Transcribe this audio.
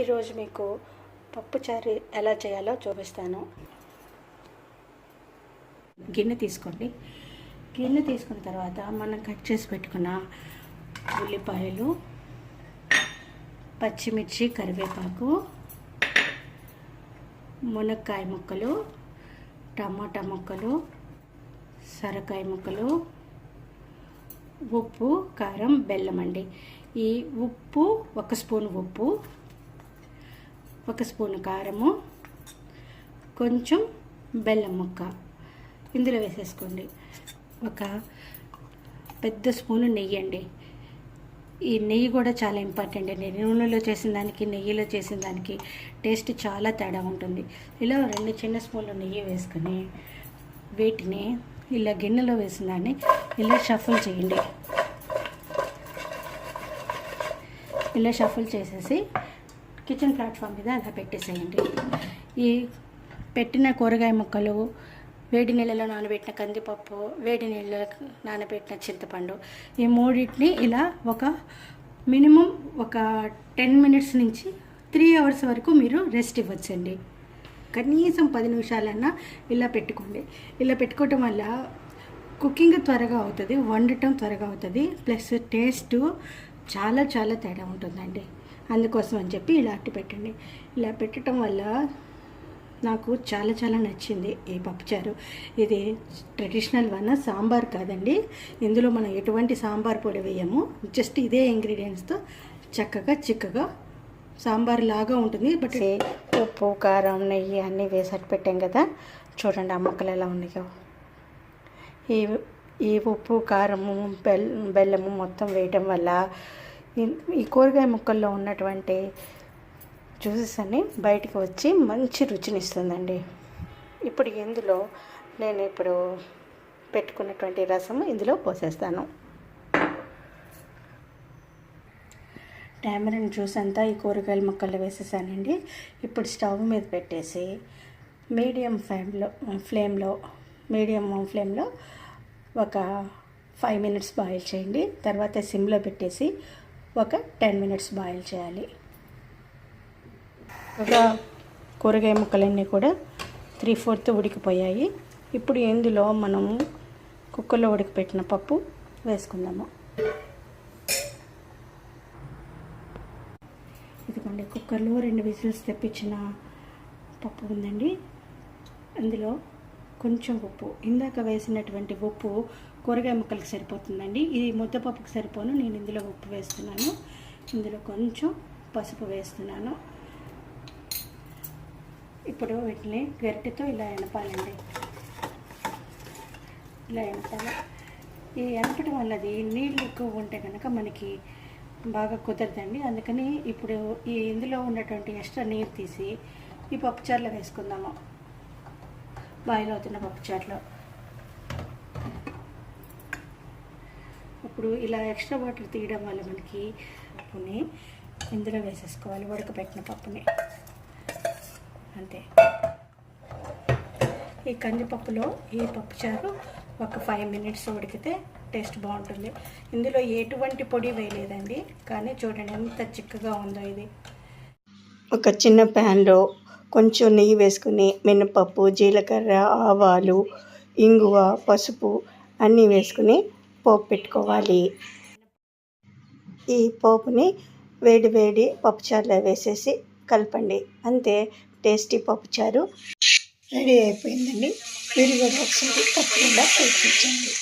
ఈరోజు మీకు పప్పుచారు ఎలా చేయాలో చూపిస్తాను. గిన్నె తీసుకోండి. గిన్నె తీసుకున్న తర్వాత మనం కట్ చేసి పెట్టుకున్న ఉల్లిపాయలు పచ్చిమిర్చి కరివేపాకు మునక్కాయ ముక్కలు టమాటా ముక్కలు సొరకాయ ముక్కలు ఉప్పు కారం బెల్లం అండి. ఈ ఉప్పు ఒక స్పూన్ ఉప్పు ఒక స్పూన్ కారము కొంచెం బెల్లం ముక్క. ఇందులో వేసేసుకోండి. ఒక పెద్ద స్పూను నెయ్యి అండి. ఈ నెయ్యి కూడా చాలా ఇంపార్టెంట్ అండి. నూనెలో చేసిన దానికి నెయ్యిలో చేసిన దానికి టేస్ట్ చాలా తేడా ఉంటుంది. ఇలా రెండు చిన్న స్పూన్లు నెయ్యి వేసుకొని వీటిని ఇలా గిన్నెలో వేసిన దాన్ని ఇలా షఫుల్ చేయండి. ఇలా షఫుల్ చేసేసి కిచెన్ ప్లాట్ఫామ్ మీద అలా పెట్టేసేయండి. ఈ పెట్టిన కూరగాయ ముక్కలు వేడి నీళ్ళలో నానబెట్టిన కందిపప్పు వేడి నీళ్ళలో నానబెట్టిన చింతపండు ఈ మూడింటిని ఇలా ఒక మినిమం ఒక టెన్ మినిట్స్ నుంచి త్రీ అవర్స్ వరకు మీరు రెస్ట్ ఇవ్వచ్చండి. కనీసం పది నిమిషాలన్నా ఇలా పెట్టుకోండి. ఇలా పెట్టుకోవటం వల్ల కుకింగ్ త్వరగా అవుతుంది వండటం త్వరగా అవుతుంది ప్లస్ టేస్ట్ చాలా చాలా తేడా ఉంటుందండి. అందుకోసం అని చెప్పి ఇలా అట్టి పెట్టండి. ఇలా పెట్టడం వల్ల నాకు చాలా చాలా నచ్చింది ఈ పప్పుచారు. ఇది ట్రెడిషనల్ వన్ సాంబార్ కాదండి. ఇందులో మనం ఎటువంటి సాంబార్ పొడి వేయము. జస్ట్ ఇదే ఇంగ్రీడియంట్స్తో చక్కగా చిక్కగా సాంబార్ లాగా ఉంటుంది. బట్ ఉప్పు కారం నెయ్యి అన్నీ వేసి పెట్టాం కదా. చూడండి ఆ ముక్కలు ఎలా ఉన్నాయో. ఈ ఈ ఉప్పు కారము బెల్ బెల్లము మొత్తం వేయటం వల్ల ఈ కూరగాయ ముక్కల్లో ఉన్నటువంటి జ్యూసెస్ అన్ని బయటికి వచ్చి మంచి రుచినిస్తుందండి. ఇప్పుడు ఇందులో నేను ఇప్పుడు పెట్టుకున్నటువంటి రసం ఇందులో పోసేస్తాను. టామరిన్ జ్యూస్ అంతా ఈ కూరగాయల ముక్కల్లో వేసేసానండి. ఇప్పుడు స్టవ్ మీద పెట్టేసి మీడియం ఫ్లేమ్లో ఫ్లేమ్లో మీడియం ఫ్లేమ్లో ఒక ఫైవ్ మినిట్స్ బాయిల్ చేయండి. తర్వాత సిమ్లో పెట్టేసి ఒక టెన్ మినిట్స్ బాయిల్ చేయాలి. ఒక కూరగాయ ముక్కలన్నీ కూడా త్రీ ఫోర్త్ ఉడికిపోయాయి. ఇప్పుడు ఇందులో మనం కుక్కర్లో ఉడికిపెట్టిన పప్పు వేసుకుందాము. ఇదిగోండి కుక్కర్లో రెండు విజిల్స్ తెప్పించిన పప్పు ఉందండి. అందులో కొంచెం ఉప్పు. ఇందాక వేసినటువంటి ఉప్పు కూరగాయ ముక్కలకు సరిపోతుందండి. ఇది ముద్దపప్పుకు సరిపోను. నేను ఇందులో ఉప్పు వేస్తున్నాను. ఇందులో కొంచెం పసుపు వేస్తున్నాను. ఇప్పుడు వీటిని గరిటెతో ఇలా ఎనపాలండి ఇలా ఎనపాలి ఈ ఎనపడం వల్లది నీళ్ళు ఎక్కువ ఉంటే కనుక మనకి బాగా కుదరదండి. అందుకని ఇప్పుడు ఈ ఇందులో ఉన్నటువంటి ఎక్స్ట్రా నీరు తీసి ఈ పప్పుచారులో వేసుకుందాము. బాయిల్ అవుతున్న పప్పుచారులో ఇప్పుడు ఇలా ఎక్స్ట్రా వాటర్ తీయడం వల్ల మనకి పప్పుని ఇందులో వేసేసుకోవాలి ఉడకబెట్టిన పప్పుని. అంతే. ఈ కందిపప్పులో ఈ పప్పుచారు ఒక ఫైవ్ మినిట్స్ ఉడికితే టేస్ట్ బాగుంటుంది. ఇందులో ఎటువంటి పొడి వేయలేదండి కానీ చూడండి ఎంత చిక్కగా ఉందో ఇది. ఒక చిన్న ప్యాన్లో కొంచెం నెయ్యి వేసుకుని మినపప్పు జీలకర్ర ఆవాలు ఇంగువ పసుపు అన్నీ వేసుకుని పోపు పెట్టుకోవాలి. ఈ పోపుని వేడి వేడి పప్పుచారులో వేసేసి కలపండి. అంతే టేస్టీ పప్పుచారు రెడీ అయిపోయిందండి. మీరు కూడా ఒకసారి తప్పకుండా ప్రయత్నించండి